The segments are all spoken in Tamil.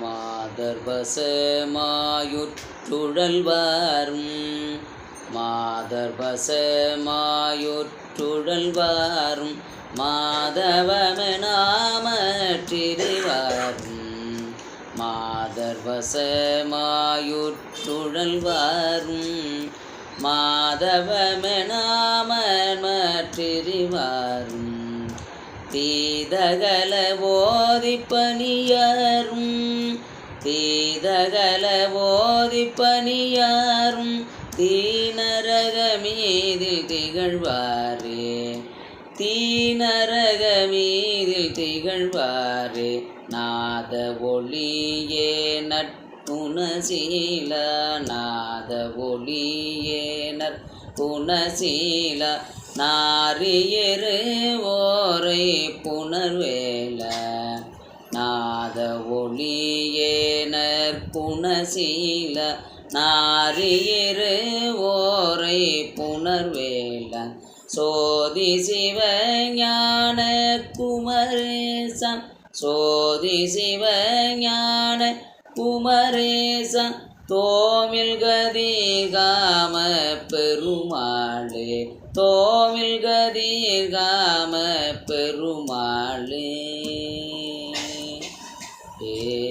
மாதர்வசமாயுற்றுழல்வாரும் மாதர்வசமாயுற்றுழல்வாரும் மாதவமெனாமற்றிருவாரும் மாதர்வசமாயுற்றுழல்வாரும் மாதவமெனாமற்றிருவாரும் தீதகல ஓதிப்பனியரும் தீதகல ஓதிப்பனியாரும் தீனரக மீதில் திகழ்வாரே. தீனரகமீதில் திகழ்வாரே. நாத ஒளியே நட்பு நாத ஒளியேனர் நற்குணசீல நாரியரு ஓரை புனர்வேல நாத ஒளியேனர் குணசீல நாரியரு ஓரை புனர்வேல சோதி சிவஞான குமரேசன். சோதி சிவஞான குமரேச தோமில் கதிகாம பெருமாளே தோமில் கதிகாம பெருமாளே ஏ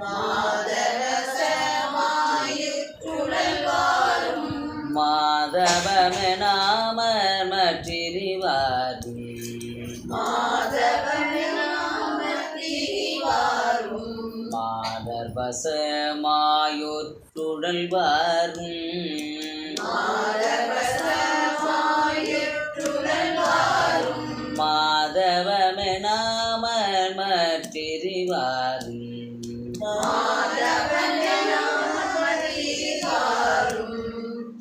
மாதர்வசமாயுற்றுழல்வாரும் வரும். மாதவமெனாமர் மற்றிரிவாரும் மாதர்வசமாயுற்றுழல்வாரும் மாதவமெனாமர் மற்றிரிவாரும்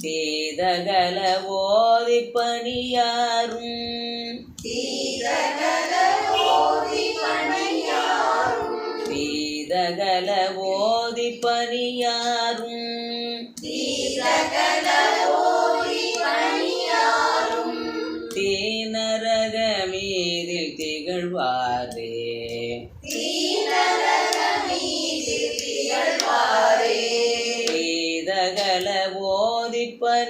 தீதகல ஓதிப்பணியாரும் தீதகல ஓதிப்பணியாரும் தீனரக மீதில் திகழ்வாரே தீதகல ஓதிப்பணியாரும்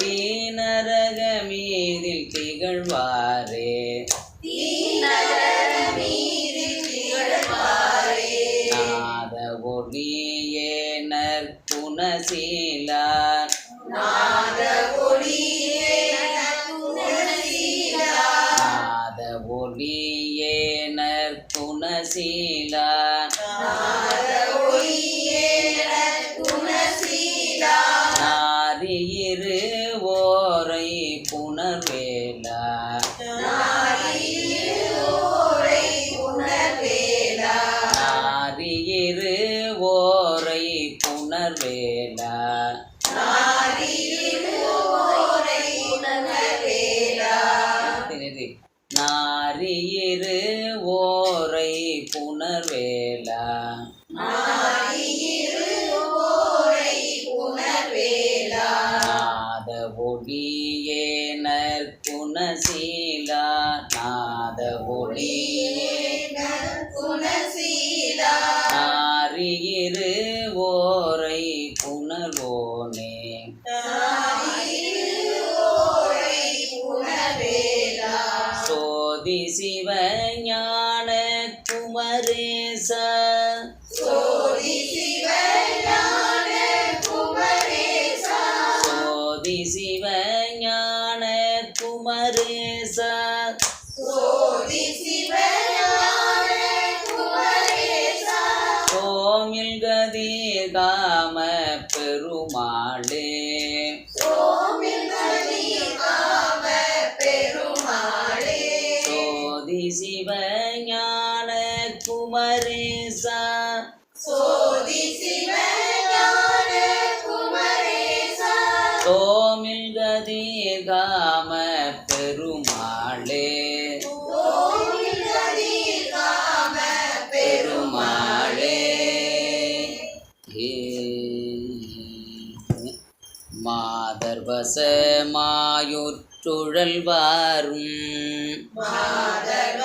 தீனரக மீதில் திகழ்வாரே நாத ஒளியே நற்குணசீலா நாத ஒளியேனர் நற்குணசீலா நாரியிரு ஓரை புனர்வேலா நாத ஒளியேனர் நற்குணசீலா நாத ஒளியே நாரியிரு சோதி சிவஞான குமரேச. கோமில் கதிர் காம பெருமாளே. சோதி சிவஞான குமரேச. குமரேசா சோதி சிவஞான குமரேசா மாதர்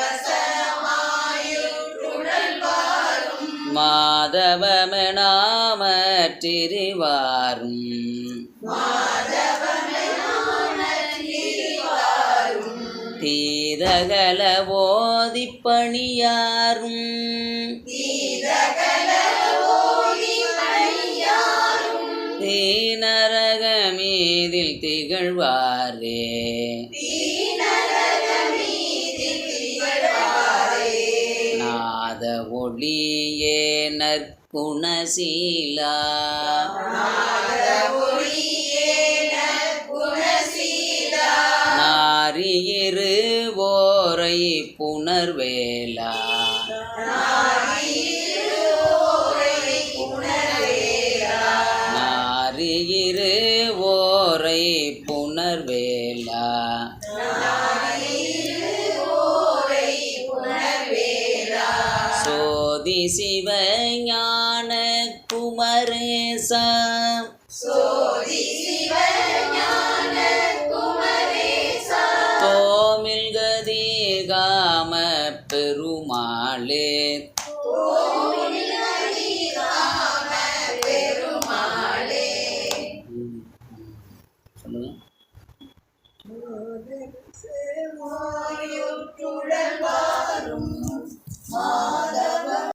மாதவமெனாமற்றிவாரும் தீதகல ஓதிப்பணியாரும். தீதகல திகழ்வாரே. நாத ஒளியே நற்குணசீலா. நாரியிரு ஓரை புனர்வேலா ஓரை புனர்வேலா சோதி சிவஞான குமரேசா